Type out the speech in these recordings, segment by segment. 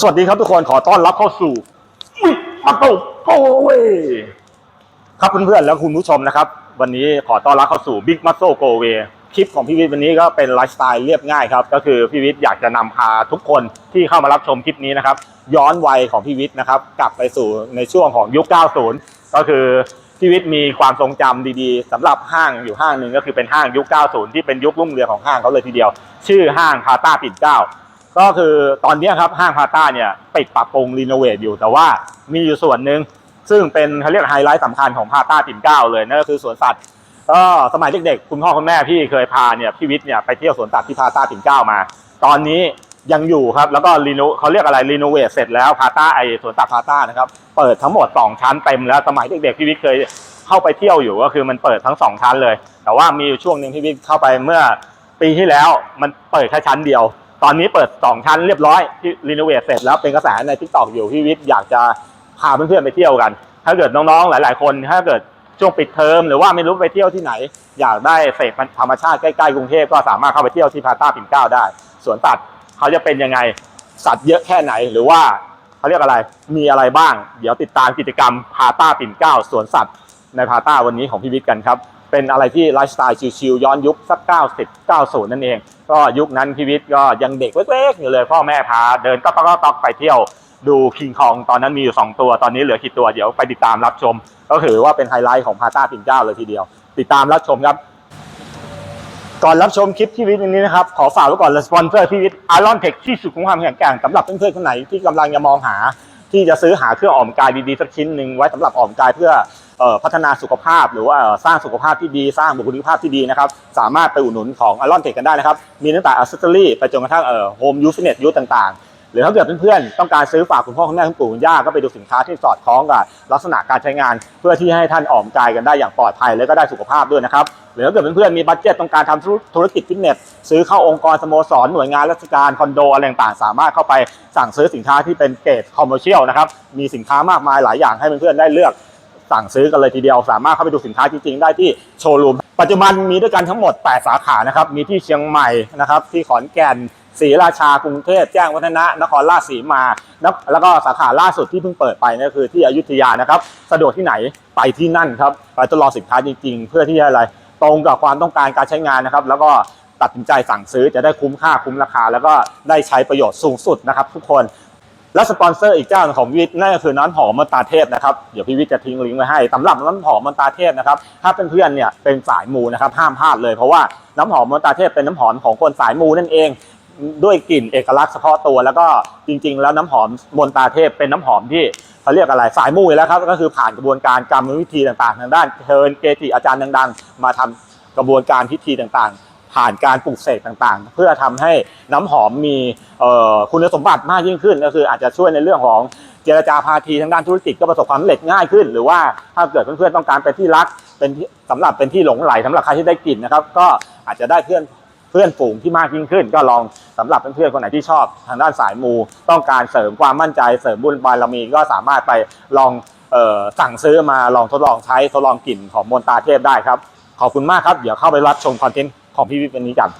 สวัสดีครับทุกคนขอต้อนรับเข้าสู่มาโตโกเวครับเพื่อนๆแล้วคุณผู้ชมนะครับ วันนี้ขอต้อนรับเข้าสู่บิ๊กมัสโซโกเวคลิปของพี่วิทย์วันนี้ก็เป็นไลฟ์สไตล์เรียบง่ายครับก็คือพี่วิทย์อยากจะนำพาทุกคนที่เข้ามารับชมคลิปนี้นะครับ ย้อนวัยของพี่วิทย์นะครับ กลับไปสู่ในช่วงของยุค 90 ก็คือพี่วิทย์มีความทรงจำดีๆสำหรับห้างอยู่ห้างหนึ่งก็คือเป็นห้างยุค 90 ที่เป็นยุครุ่งเรืองของห้างเขาเลยทีเดียว ชื่อห้างพาต้าปิ่นเก้า ก็คือตอนนี้ครับห้างพาต้าเนี่ยปิดปรับปรุงรีโนเวทอยู่แต่ว่ามีอยู่ส่วนหนึ่งซึ่งเป็นเขาเรียกไฮไลท์สำคัญของพาต้าปิ่นเกล้าเลยนั่นก็คือสวนสัตว์ก็สมัยเด็กๆคุณพ่อคุณแม่พี่เคยพาเนี่ยพี่วิทย์เนี่ยไปเที่ยวสวนสัตว์ที่พาต้าปิ่นเกล้ามา ตอนนี้ยังอยู่ครับแล้วก็รีโนเขาเรียกอะไรรีโนเวทเสร็จแล้วพาต้าไอสวนสัตว์พาต้านะครับเปิดทั้งหมด 2 ชั้นเต็มแล้วสมัยเด็กๆพี่วิทย์เคยเข้าไปเที่ยวอยู่ก็คือมันเปิดทั้งสองชั้นเลย แต่ว่ามีอยู่ช่วงหนึ่งที่วิทย์เข้าไปเมื่อปีที่แล้วมันเปิดแค่ชั้นเดียว ตอนนี้เปิด 2 ชั้นเรียบร้อยที่รีโนเวทเสร็จแล้วเป็นกระแสในทิกตอกอยู่พี่วิทย์อยากจะพาเพื่อนๆไปเที่ยวกัน ถ้าเกิดน้องๆหลาย ๆ คน ถ้าเกิดช่วงปิดเทอมหรือว่าไม่รู้ไปเที่ยวที่ไหน อยากได้เสพธรรมชาติใกล้ๆกรุงเทพก็สามารถเข้าไปเที่ยวที่พาต้าปิ่นเกล้าได้สวนสัตว์เขาจะเป็นยังไงสัตว์เยอะแค่ไหนหรือว่าเขาเรียกอะไรมีอะไรบ้าง เดี๋ยวติดตามกิจกรรมพาต้าปิ่นเกล้าสวนสัตว์ในพาต้าวันนี้ของพี่วิทย์กันครับ เป็นอะไรที่ไลฟ์สไตล์ชิลๆย้อนยุคสัก 90 90 นั่นเอง ก็ยุคนั้นพีวิทย์ก็ยังเด็กเล็กๆอยู่เลยพ่อแม่พาเดินก็ต๊อกต๊อกไปเที่ยวดูคิงคองตอนนั้นมีอยู่ 2 ตัวตอนนี้เหลือกี่ตัวเดี๋ยวไปติดตามรับชม ก็ถือว่าเป็นไฮไลท์ของพาต้าปิ่นเกล้าเลยทีเดียว ติดตามรับชมครับ ก่อนรับชมคลิปพี่วิทย์นี้นะครับ ขอฝากไว้ก่อนเลยสปอนเซอร์พี่วิทย์อารอนเทคที่สุดของความแข็งแกร่งสำหรับเพื่อนๆคนไหนที่กำลังจะมองหา ที่จะซื้อหาเครื่องออกกายดีๆสักชิ้นหนึ่งไว้สำหรับออกกายเพื่อ พัฒนาสุขภาพ หรือว่าสร้างสุขภาพที่ดีสร้างบุคลิกภาพที่ดีนะครับสามารถไปอุดหนุนของอารอนเทคกันได้นะครับมีตั้งแต่อัซเซอรี่ไปจนกระทั่งเอ่อโฮมยูฟิตเนสยูต่างๆ หรือถ้าเกิดเพื่อนๆต้องการซื้อฝากคุณพ่อคุณแม่คุณปู่คุณย่าก็ไปดูสินค้าที่สอดคล้องกับลักษณะการใช้งาน เพื่อที่ให้ท่านออกกำลังกายกันได้อย่างปลอดภัยและก็ได้สุขภาพด้วยนะครับหรือถ้าเกิดเพื่อนๆมีบัตเจ็ตต้องการทำธุรธุรกิจฟิตเนสซื้อเข้าองค์กรสโมสรหน่วยงานราชการคอนโดอะไรต่างๆสามารถเข้าไปสั่งซื้อสินค้าที่เป็นเกรดคอมเมอร์เชียลนะครับมีสินค้ามากมายหลายอย่างให้เพื่อนๆได้เลือก สั่งซื้อกันเลยทีเดียว สามารถเข้าไปดูสินค้าจริงๆได้ที่โชว์รูม ปัจจุบันมีด้วยกันทั้งหมด 8 สาขานะครับ มีที่เชียงใหม่นะครับ ที่ขอนแก่นศรีราชากรุงเทพแจ้งวัฒนะ นครราชสีมา แล้วก็สาขาล่าสุดที่เพิ่งเปิดไปนั่นคือที่อยุธยานะครับ สะดวกที่ไหนไปที่นั่นครับไปทดลองสินค้าจริงๆ เพื่อที่จะอะไรตรงกับความต้องการการใช้งานนะครับ แล้วก็ตัดสินใจสั่งซื้อจะได้คุ้มค่าคุ้มราคา แล้วก็ได้ใช้ประโยชน์สูงสุดนะครับ ทุกคน และสปอนเซอร์อีกเจ้าของวิทย์นั่นก็คือน้ำหอมมันตาเทพนะครับเดี๋ยวพี่วิทย์จะทิ้งลิงก์ไว้ให้สำหรับน้ำหอมมันตาเทพนะครับถ้าเป็นเพื่อนเนี่ยเป็นสายมูนะครับห้ามพลาดเลยเพราะว่าน้ำหอมมันตาเทพเป็นน้ำหอมของคนสายมูนั่นเอง ด้วยกลิ่นเอกลักษณ์เฉพาะตัว แล้วก็จริง ๆ แล้วน้ำหอมมนตาเทพเป็นน้ำหอมที่เขาเรียกอะไรสายมูอยู่แล้วครับก็คือผ่านกระบวนการกรรมวิธีต่างๆ ทางด้านเชิญเกจิอาจารย์ดังๆ มาทำกระบวนการพิธีต่างๆ ผ่านการปลูกเสกต่างๆ เพื่อทำให้น้ำหอมมีคุณสมบัติมากยิ่งขึ้น ก็คืออาจจะช่วยในเรื่องของเจรจาพาทีทางด้านธุรกิจก็ประสบความสำเร็จง่ายขึ้น หรือว่าถ้าเกิดเพื่อนๆต้องการเป็นที่รักเป็นสำหรับเป็นที่หลงไหลสำหรับใครที่ได้กลิ่นนะครับก็อาจจะได้เพื่อนเพื่อนฝูงที่มากยิ่งขึ้น ก็ลองสำหรับเพื่อนๆคนไหนที่ชอบทางด้านสายมู ต้องการเสริมความมั่นใจเสริมบุญบารมีก็สามารถไปลองออสั่งซื้อมาลองทดลองใช้ทดลองกลิ่นของมนตาเทพได้ครับ ขอบคุณมากครับ เดี๋ยวเข้าไปรับชมคอนเทนต์ ของพี่วิทย์วันนี้กัน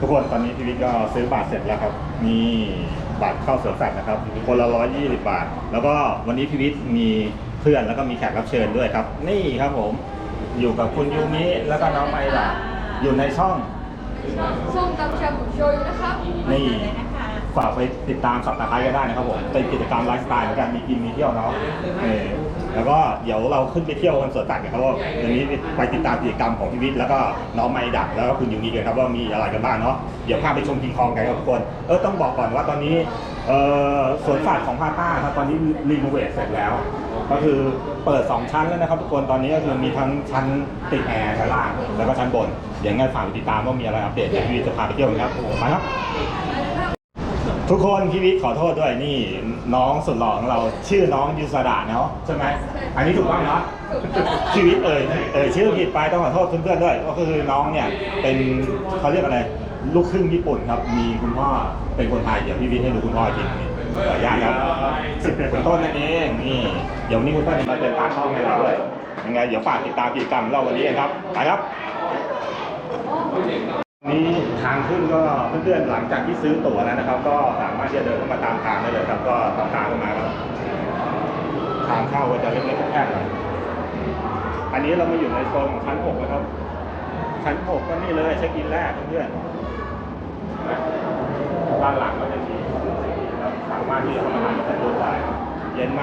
ทุกคนตอนนี้พี่วิทย์ก็ซื้อบัตรเสร็จแล้วครับนี่บัตรเข้าสวนสัตว์นะครับ คนละร้อยยี่สิบบาท แล้วก็วันนี้พี่วิทย์มีเพื่อนแล้วก็มีแขกรับเชิญด้วยครับ นี่ครับผม อยู่กับคุณยูมิแล้วก็น้องไมล่ะอยู่ในช่องส้มตำชาบูโชยุนะครับนี่ฝากไปติดตามสับตะไคร้ก็ได้นะครับผมเป็นกิจกรรมไลฟ์สไตล์เหมือนกันมีกินมีเที่ยวเนาะเออแล้วก็เดี๋ยวเราขึ้นไปเที่ยวกันสวนสัตว์กันครับว่าเดี๋ยวนี้ไปติดตามกิจกรรมของพี่วิทย์แล้วก็น้องไมดักแล้วก็คุณยูมิกันครับว่ามีอะไรกันบ้างเนาะเดี๋ยวพาไปชมกิงคองกันครับทุกคนเออต้องบอกก่อนว่าตอนนี้ เออสวนสัตว์ของพาต้าครับตอนนี้รีโนเวทเสร็จแล้ว ก็คือเปิด 2 ชั้นแล้วนะครับทุกคนตอนนี้ก็คือมีทั้งชั้นติดแอร์ชั้นล่างแล้วก็ชั้นบน เดี๋ยวงั้นฝากติดตามว่ามีอะไรอัปเดตเดี๋ยวพี่วิทย์จะพาไปเที่ยวกันครับไปครับ ทุกคนพี่วิทย์ขอโทษด้วยนี่น้องสุดหล่อของเราชื่อน้องยูสดาเนาะใช่ไหมอันนี้ถูกต้องเนาะชีวิตเอ่ยเอ่ยชื่อผิดไปต้องขอโทษเพื่อนๆด้วย ก็คือน้องเนี่ยเป็นเขาเรียกอะไร ลูกครึ่งญี่ปุ่นครับ มีคุณพ่อเป็นคนไทย เดี๋ยวพี่วิทย์ให้ดูคุณพ่ออีกทีหนึงขออนุญาตครับคุณต้นนั่นเองนี่เดี๋ยววันนี้คุณต้นจะมาเดินตามห้องให้เราด้วยยังไงเดี๋ยวฝากติดตามกิจกรรมเราวันนี้กันครับไปครับนี่ทางขึ้นก็เพื่อนๆหลังจากที่ซื้อตั๋วแล้วนะครับ ก็สามารถที่จะเดินเข้ามาตามทางได้เลยครับ ก็ตามทางเข้ามาครับทางเข้าก็จะเล็กๆแคบๆหน่อยอันนี้เรามาอยู่ในโซนของชั้นหกแล้วครับชั้นหกก็นี่เลยเช็คอินแรกเพื่อนๆ ด้านหลังก็จะมีครับสามารถที่จะเข้ามาทานกันได้ได้เย็นไหม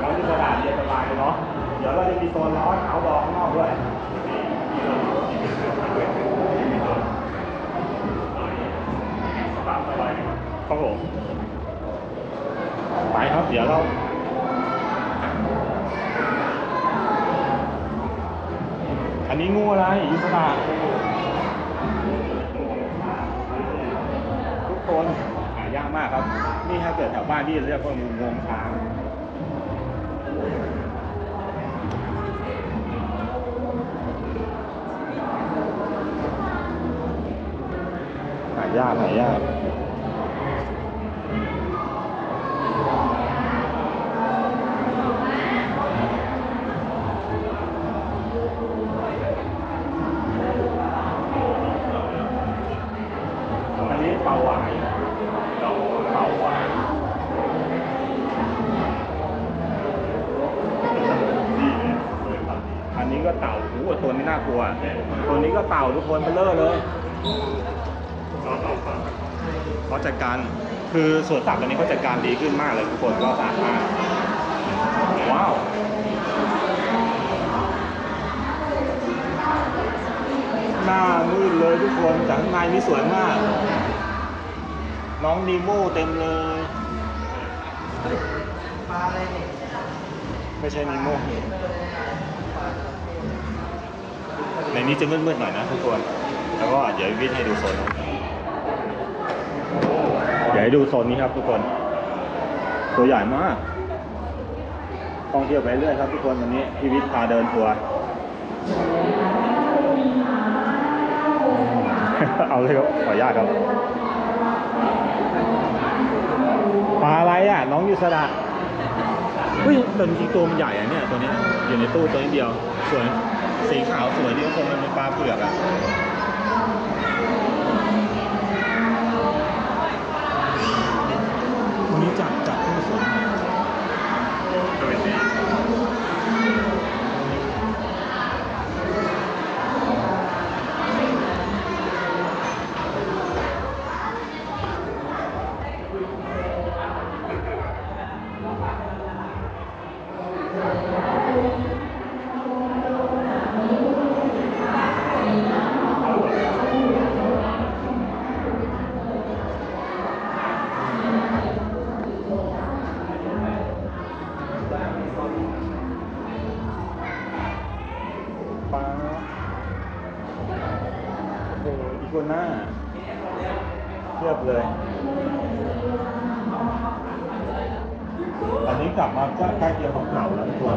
น้องที่สถานเย็นสบายเนาะ เดี๋ยวเราจะมีโซนร้อนเอาดองข้างนอกด้วยครับผมไปครับเดี๋ยวเราอันนี้งูอะไรยุสระทุ คนหายากมากครับ นี่ถ้าเกิดแถวบ้านที่เรียกว่างูงวงช้างหายากหายากากลัว ตัวนี้ก็เต่าทุกคนเบลเลอร์เลยเขาจัดการ คือสวนสัตว์ตัวนี้เขาจัดการดีขึ้นมากเลยทุกคนก็สะอาดมาก ว้าวหน้ามืดเลยทุกคนแต่ข้างในนี่สวยมาก น้องนีโม่เต็มเลยไม่ใช่นีโม่ ในนี้จะมืดๆหน่อยนะทุกคน แล้วก็เดี๋ยววิทให้ดูโซนเดี๋ยวให้ดูโซนนี้ครับทุกคน ตัวใหญ่มากท่องเที่ยวไปเรื่อยครับทุกคนวันนี้พี่วิทย์พาเดินทัวร์เอาเลยครับขออนุญาตครับปลาอะไรอะ น้องยูสระเฮ้ยแต่จริงๆตัวมันใหญ่อะเนี่ยตัวนี้อยู่ในตู้ตัวนิดเดียวสวย สีขาวสวยดีทุกคนมันเป็นปลาเปลือกอะ โอ้โหอีกัวน่าเทียบเลย อันนี้กลับมาใกล้เคียงของเก่าแล้วทุกคน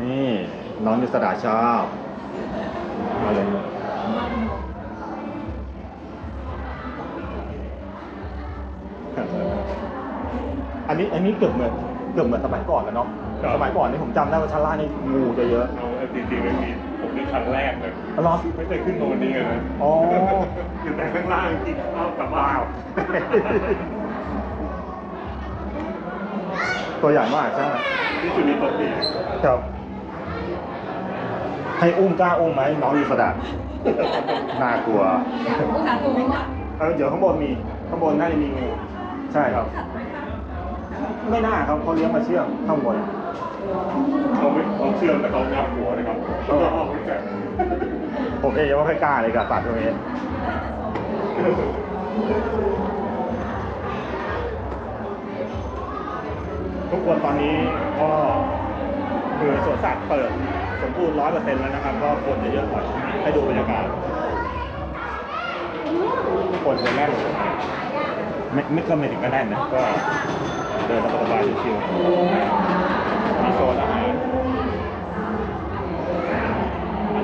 นี่น้องยุสดาชอบมาเลยอันนี้อันนี้เกือบเหมือนเกือบเหมือนสมัยก่อนแล้วเนาะ สมัยก่อนนี่ผมจำได้ว่าชั้นล่างนี่งูจะเยอะเอาจริงๆไม่มีผมเป็นครั้งแรกเลยรอไม่เคยขึ้นโนนนี้เลยนะอ๋ออยู่แต่ข้างล่างกินข้าวกลับบ้านตัวใหญ่มากใช่ไหมที่สุดในตัวปีครับ ให้อุ้มกล้าอุ้มไหมน้องยูสดาน่ากลัวภาษาตัวไหมคะเออเดี๋ยวข้างบนมีข้างบนน่าจะมีงูใช่ครับ ไม่น่าครับเขาเลี้ยงมาเชื่องข้างบน เขาไม่เขาเชื่อมแต่เขางับหัวนะครับเขาเอาไปแจกผมเองยังไม่ค่อยกล้าเลยกับสัตว์พวกนี้ทุกคนตอนนี้ก็คือสวนสัตว์เปิดสมบูรณ์ร้อยเปอร์เซ็นต์แล้วนะครับ ก็คนจะเยอะหน่อยให้ดูบรรยากาศคนจะแน่นไม่ไม่ก็ไม่ถึงกับแน่นนะก็เดินสบายๆชิวๆ มีโซนอาหาร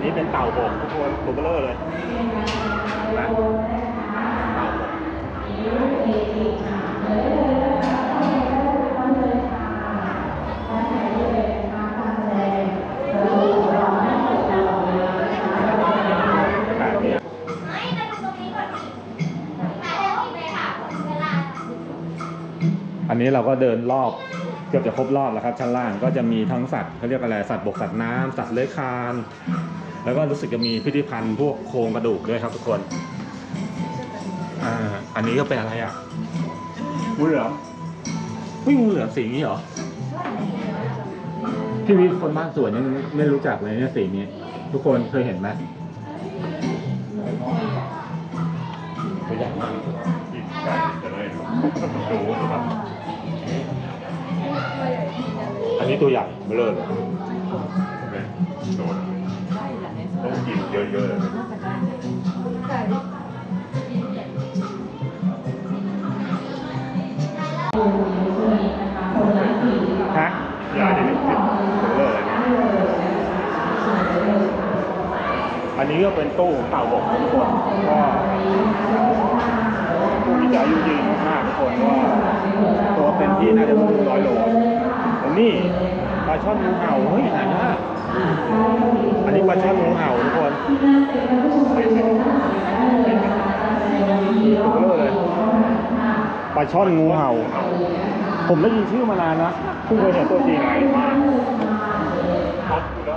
นี้เป็นเต่าบกทุกคนตัวเบลอเลยนไหมเต่าบกอันนี้เราก็เดินรอบ เกือบจะครบรอบแล้วครับชั้นล่างก็จะมีทั้งสัตว์เขาเรียกอะไรสัตว์บกสัตว์น้ำสัตว์เลื้อยคลาน แล้วก็รู้สึกจะมีพิพิธภัณฑ์พวกโครงกระดูกด้วยครับทุกคนอ่าอันนี้ก็เป็นอะไรอะงูเหลือมไม่งูเหลือมสีนี้เหรอพี่วิทย์คนบ้านสวนยังไม่รู้จักเลยเนี่ยสีนี้ ทุกคนเคยเห็นไหมตัวใหญ่มาก นไก่จะได้ดูนะครับอันนี้ตัวใหญ่เบลอเลยเป็นโดนต้องกินเยอะๆเลยฮะยาที่เป็นพิษเบลอเลยเนี่ยอันนี้ก็เป็นตู้เต่าบกทุกคนก็ตู้ที่จะอายุยืนมากๆทุกคนว่าตัวเต็มที่น่าจะต้องร้อยโลแล้ว นี่ปลาช่อนงูเห่าเฮ้ยหายากอันนี้ปลาช่อนงูเห่าทุกคนเลยปลาช่อนงูเห่า ผมได้ยินชื่อมานานนะเพิ่งเคยเห็นตัวจริงท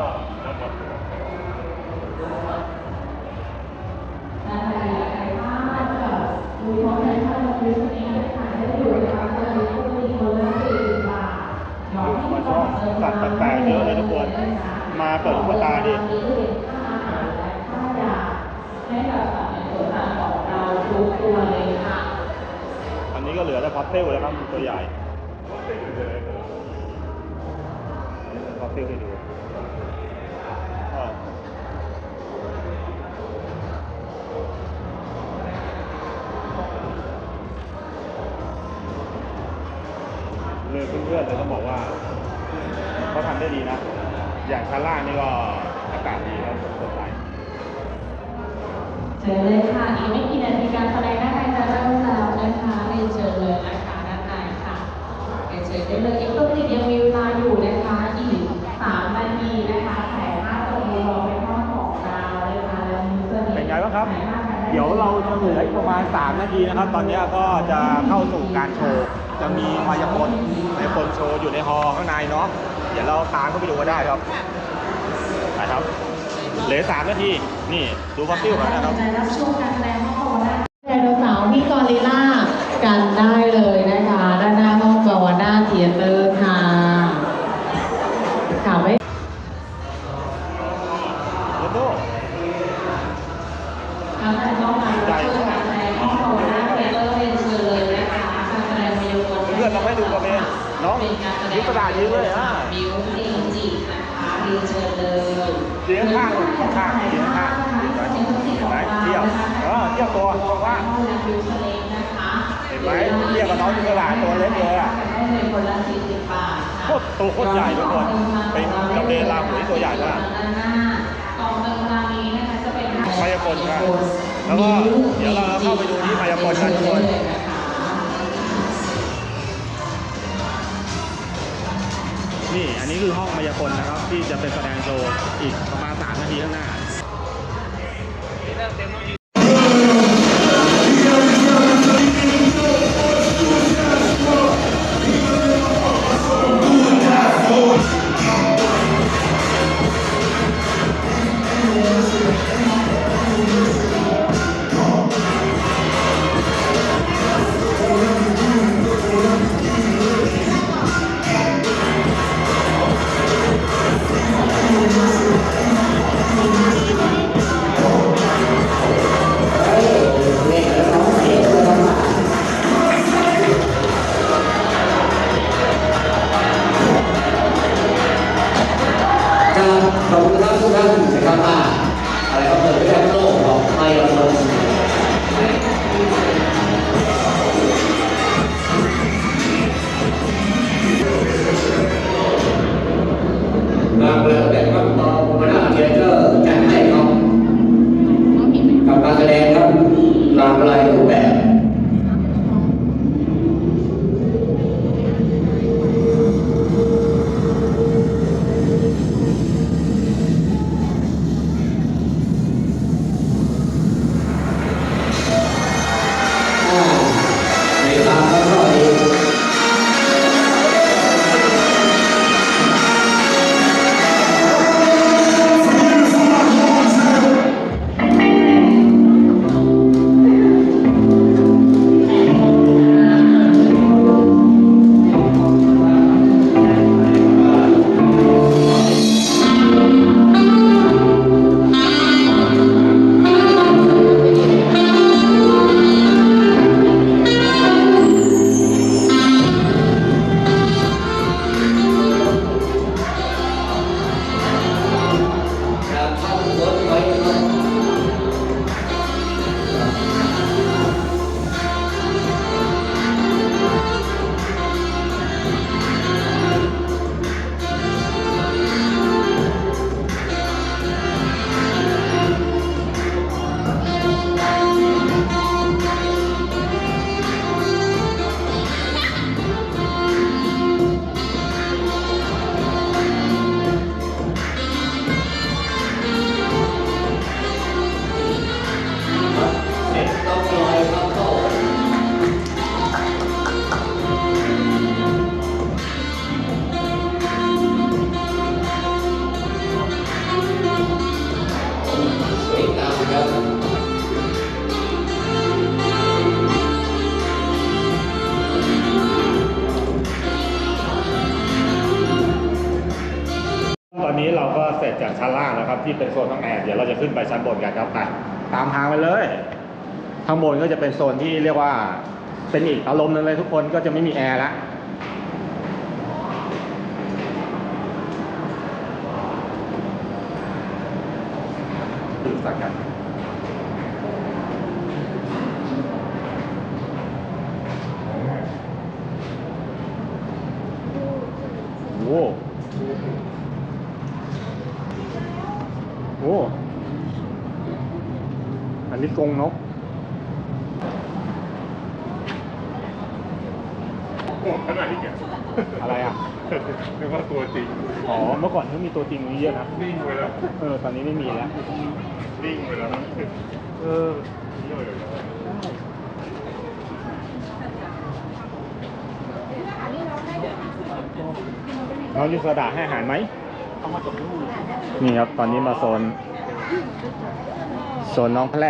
็ สัตว์แปลกๆเยอะเลยทุกคน มาเปิดลูกตาดิอันนี้ก็เหลือแต่พัฟเฟลแล้วครับตัวใหญ่พัฟเฟลให้ดู อย่างชั้นล่างนี่ก็อากาศดีครับสดใสเชิญเลยค่ะ อีกไม่กี่นาทีการแสดงด้านในจะเริ่มแล้วนะคะเรียนเชิญเลยนะคะด้านในค่ะเรียนเชิญได้เลยอีกตัวติดยังมีเวลาอยู่นะคะอีกสามนาทีนะคะถ่ายภาพตรงนี้รอเป็นห้องของเราเลยค่ะแล้วมีเสื้อเป็นไงบ้างครับ เดี๋ยวเราจะเหลืออีกประมาณ 3 นาทีนะครับ ตอนนี้ก็จะเข้าสู่การโชว์ จะมีมายากลมายากลโชว์อยู่ในฮอลข้างในเนาะเดี๋ยวเราตามเข้าไปดูกันได้ครับไปครับเหลือสามนาทีนี่ดูฟอสซิลกันนะครับรับชมการแสดงห้องของได้ไดโนเสาร์ที่กอริล่า คตรตัวโคตรใหญ่ทุกคนเป็นกระเบนลาหูที่ตัวใหญ่มากด้านหน้ากองเงินรางนี้นะคะจะเป็นมายากลครับแล้วก็เดี๋ยวเราเข้าไปดูที่มายากลกันทุกคนนี่อันนี้คือห้องมายากลนะครับ ที่จะเป็นแสดงโชว์อีกประมาณ3นาทีข้างหน้า ที่เป็นโซนห้องแอร์เดี๋ยวเราจะขึ้นไปชั้นบนกันครับไปตามทางไปเลยข้างบนก็จะเป็นโซนที่เรียกว่าเป็นอีกอารมณ์หนึงเลยทุกคนก็จะไม่มีแอร์แล้วดูสักกันโอ้โหอั นนี้กรงนกโอ้ขนาดนี้แกอะไรอะนึกว่าตัวจริง อ๋อ เมื่อก่อนเขามีตัวจริงนี้เยอะนะ นิ่งไปแล้ว เออ ตอนนี้ไม่มีแล้ว นิ่งไปแล้วนะเออเยอะเลยนะน้องยูสดาให้อาหารไหม นี่ครับ ตอนนี้มาโซน โซนน้องแพร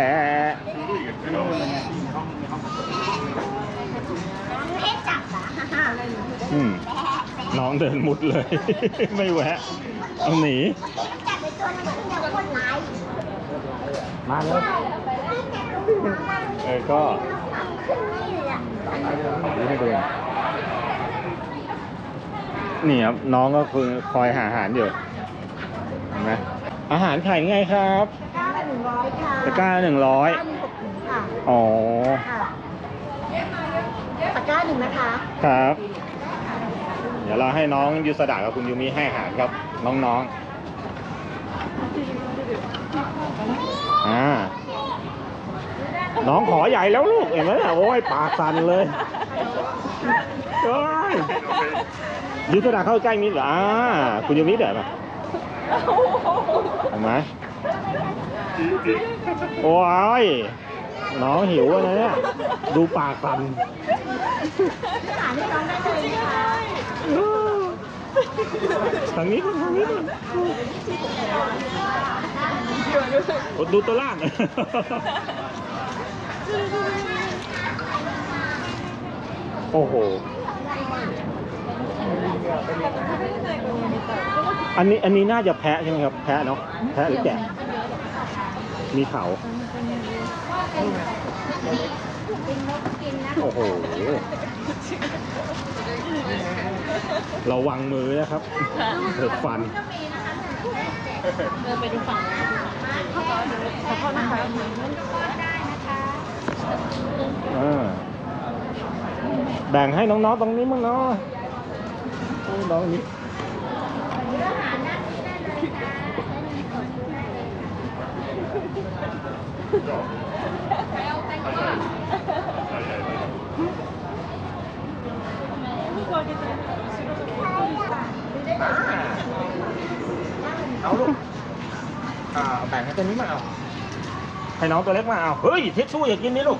ดูอีกไม่รู้อืมน้องเดินมุดเลย ไม่แวะ เอาหนี มาเลยเออก็ดูให้ดูนี่ครับน้องก็คือคอยหาอาหารอยู่เห็นไหมอาหารขายยังไงครับก้าละหนึ่ง ร้อยค่ะตะกร้าหนึ่งร้อยก้ามีหกถุงค่ะอ๋อ ค่ะตะกร้าหนึ่งนะคะ ครับ เดี๋ยวเราให้น้องยูสดากับคุณยูมิให้อาหารครับ น้องๆอ่าน้องขอใหญ่แล้วลูกเห็นไหมโอ้ยปากสั่นเลยเอ้ยยูสดาเข้าใกล้มิดเหรออ่าคุณยูมิเดี๋ยวมาเห็นไหม โอ้ยน้องหิวอะนะเนี่ยดูปากสั่นหาให้น้องได้เลยนะคะทางนี้ทางนี้ก่อนโอ้ดูตัวล่างโอ้โห อันนี้อันนี้น่าจะแพะใช่ไหมครับ แพะเนาะ แพะหรือแกะ มีเขา โอ้โห ระวังมือนะครับเถิดฟัน เดินไปดูฝั่งนู้นขอโทษนะคะอ่าแบ่งให้น้องๆตรงนี้มั้งเนาะโอ้น้องนี้ เเอาลูกอ่าแบ่งให้ตัวนี้มาเอา ให้น้องตัวเล็กมาเอา เฮ้ยเทชชู่อย่ากินนี่ลูก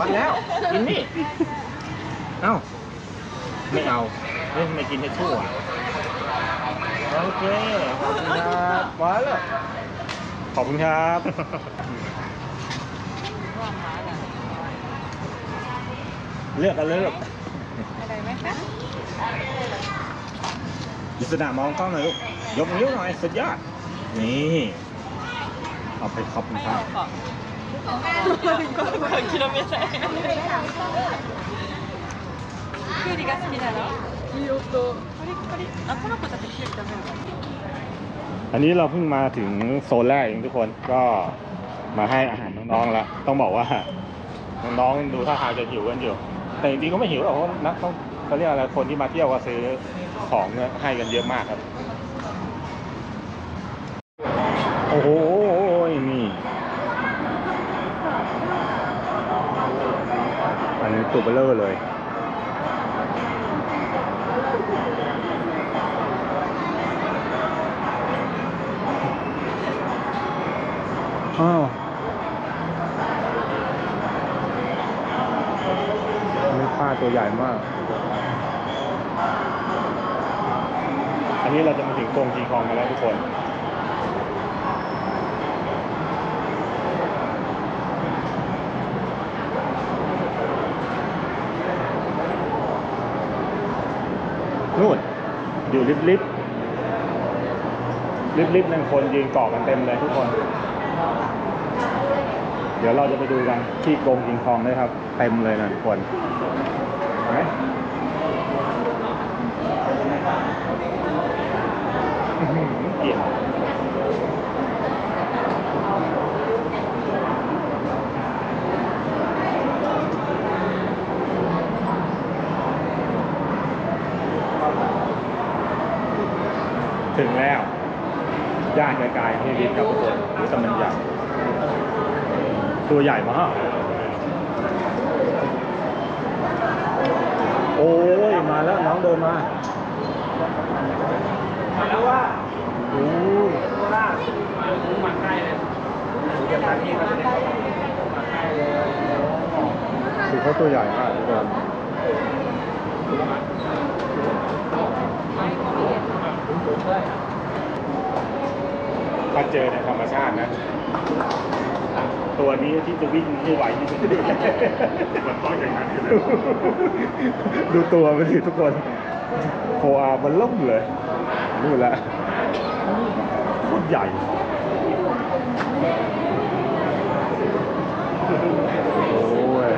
มันแล้ว กินนี่ เอ้า ไม่เอาเฮ้ยไม่กินเทชชู่อะ โอเค ขอบคุณครับมาแล้วขอบคุณครับ เลือกกันเลยลูกอะไรไหมคะยิสดามองกล้องหน่อยลูก ยกนิ้วหน่อย สุดยอด นี่ เอาไปขอบคุณครับ キュウリが好きなのいい音カリッカリあこの子たちキュウリ食べるの อันนี้เราเพิ่งมาถึงโซนแรกเองทุกคนก็มาให้อาหารน้องๆแล้ว ต้องบอกว่า น้องๆดูท่าทางจะหิวกันอยู่ แต่จริงๆก็ไม่หิวหรอกเพราะนักเขาเขาเรียกอะไรคนที่มาเที่ยวก็ซื้อของให้กันเยอะมากครับ โอ้โหนี่อันนี้ตัวเบลเลอร์เลย อ้าวอันนี้ปลา ตัวใหญ่มาก อันนี้เราจะมาถึงกรงจีคองกันแล้วทุกคน นู่น อยู่ลิฟลิฟต์รีบๆนั่นคนยืนเกาะกันเต็มเลยทุกคน เดี๋ยวเราจะไปดูกันที่กรงกิงคองด้วยครับ เต็มเลยนะทุกคน ถึงแล้ว ย่านไกลๆที่วิทย์ครับทุกคนหรือแต่มันใหญ่ ตัวใหญ่มาก โอ้ย มาแล้ว น้วว่าโองเดินมามาแล้วว่าโอ้ยคือเขาตัวใหญ่มากทุกคนถ้าเจอในธรรมชาตินะ ตัวนี้ที่จะวิ่งให้ไหวที่สุดมันต้องอย่างนั้นอยู่แล้วดูตัวมันสิทุกคน โคอามันล่มเลยนู่นแหละโคตรใหญ่โอ้ย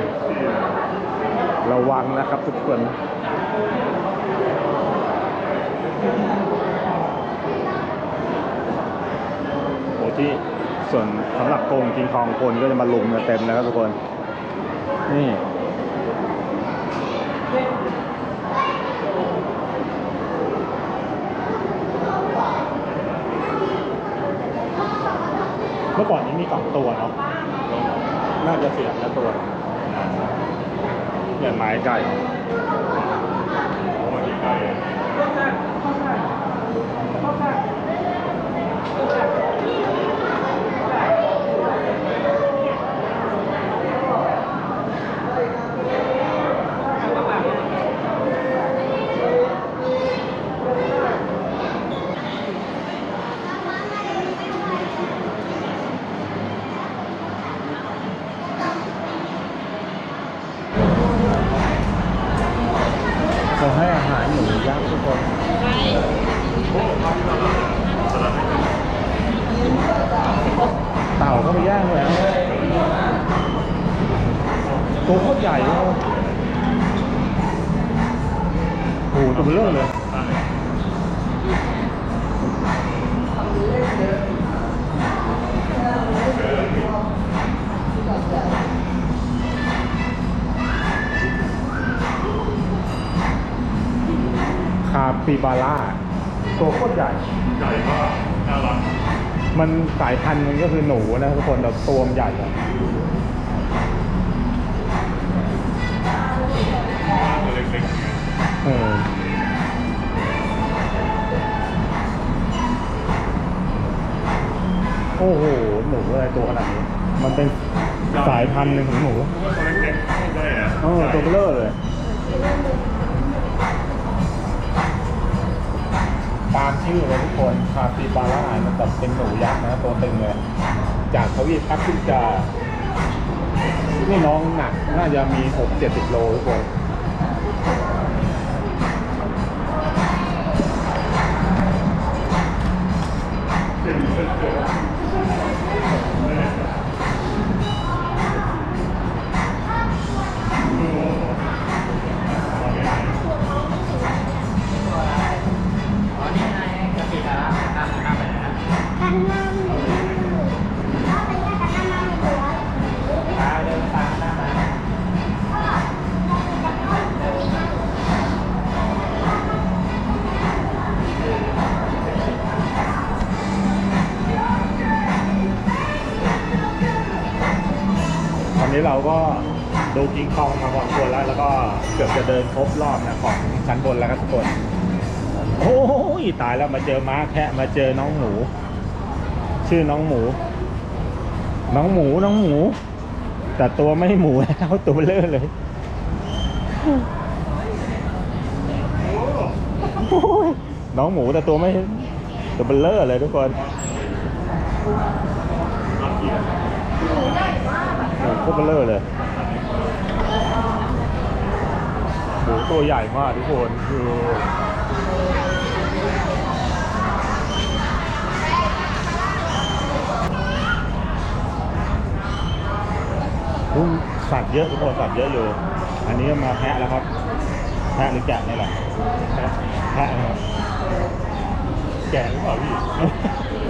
ระวังนะครับทุกคนโอ้ที่ส่วนสำหรับโกงกิงคองคนก็จะมาลุมกันเต็มนะครับทุกคน นี่ มื่อก่อนนี้มีสองตัวเนาะน่าจะเสียแล้วตัวเนี่ยไม้ไก่ เพราะมันใกล้ เราให้อาหารหมูยักษ์ทุกคน เต่าก็ไปย่างเลยนะตัวโคตรใหญ่เลยโอ้โหตัวเบลอเลย คาปิบาร่าตัวโคตรใหญ่ ใหญ่มากน่ารักมันสายพันธุ์มันก็คือหนูนะทุกคนแต่ตัวมันใหญ่อะตัวเล็กๆเนี่ยเออโอ้โหหนูอะไรตัวขนาดนี้ มันเป็นสายพันธุ์หนึ่งของหนูตัวเล็กๆไม่ได้อะเออตัวเบลอเลย ตามชื่อเลยทุกคนคาปิบาร่ามันแบบเป็นหนูยักษ์นะตัวตึงเลย จากทวีปแอฟริกานี่น้องหนักน่าจะมีหกเจ็ดสิบโลทุกคนายแล้วมาเจอม้าแคะมาเจอน้องหมู ชื่อน้องหมู น้องหมูน้องหมู แต่ตัวไม่หมูแล้วตัวเบลอเลยโอ้ยน้องหมูแต่ตัวไม่ตัวเบลอเลยทุกคนโอ้โหโคตรเบลอเลยโหตัวใหญ่มากทุกคนคือ อุ้ยสัตว์เยอะทุกคนสัตว์เยอะอยู่ อันนี้ก็มาแพะแล้วครับ แพะหรือแกะนี่แหละแพะแพะนะครับ แก่หรือเปล่าพี่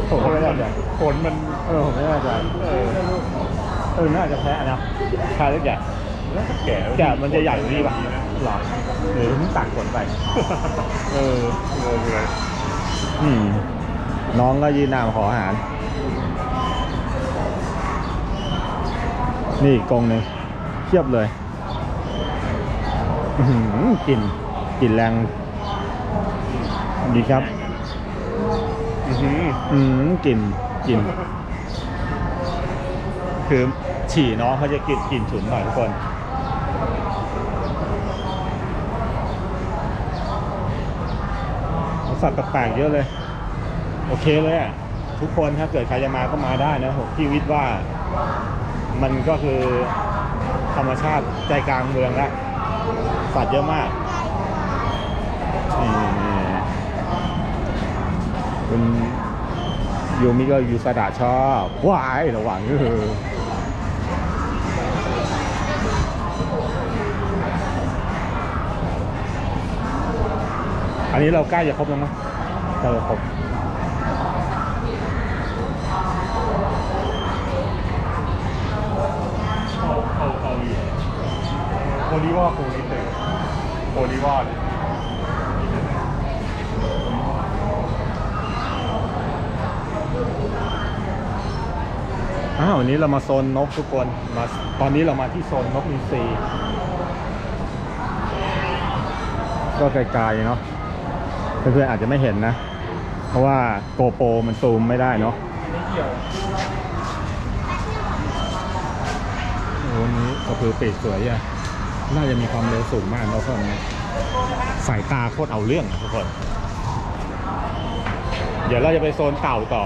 ผมก็ไม่แน่ใจขนมัน เออผมไม่แน่ใจเออเออน่าจะแพะนะแพะหรือแกะน่าจะแก่ล้วแกะมันจะใหญ่กว่านี้ป่ะหรอหรือมันตัดขนไป เอองงเลยอืมน้องก็ยืนหน้ามาขออาหาร นี่กกรงหนึ่งเทียบเลยกลิ่นกลิ่นแรง ดีครับ อือหืออืมกลิ่นกลิ่นคือฉี่น้องเขาจะกลิ่นกลิ่นฉุนหน่อยทุกคนสัตว์แปลกๆเยอะเลย โอเคเลยอะ ทุกคนถ้าเกิดใครจะมาก็มาได้นะผมพี่วิทย์ว่า มันก็คือธรรมชาติใจกลางเมืองแล้วสัตว์เยอะมากนี่คุณยูมิก็ยูสดาชอบวายระวังเอออันนี้เราใกล้จะครบแล้วมั้งใกล้จะครบ เข้าเข้าเข้าอยู่ โคลิว่าโคลิเลยโคลิว่าเลอ้าววันนี้เรามาโซนนกทุกคนมาตอนนี้เรามาที่โซนนกอินทรีก็ไกลๆเนาะเพื่อนๆอาจจะไม่เห็นนะ เพราะว่าโกโปรมันซูมไม่ได้เนาะโอ้โหวันนี้ก็คือปีกสวยอะ น่าจะมีความเร็วสูงมากเนาะคนสายตาโคตรเอาเรื่องอะทุกคน เดี๋ยวเราจะไปโซนเต่าต่อ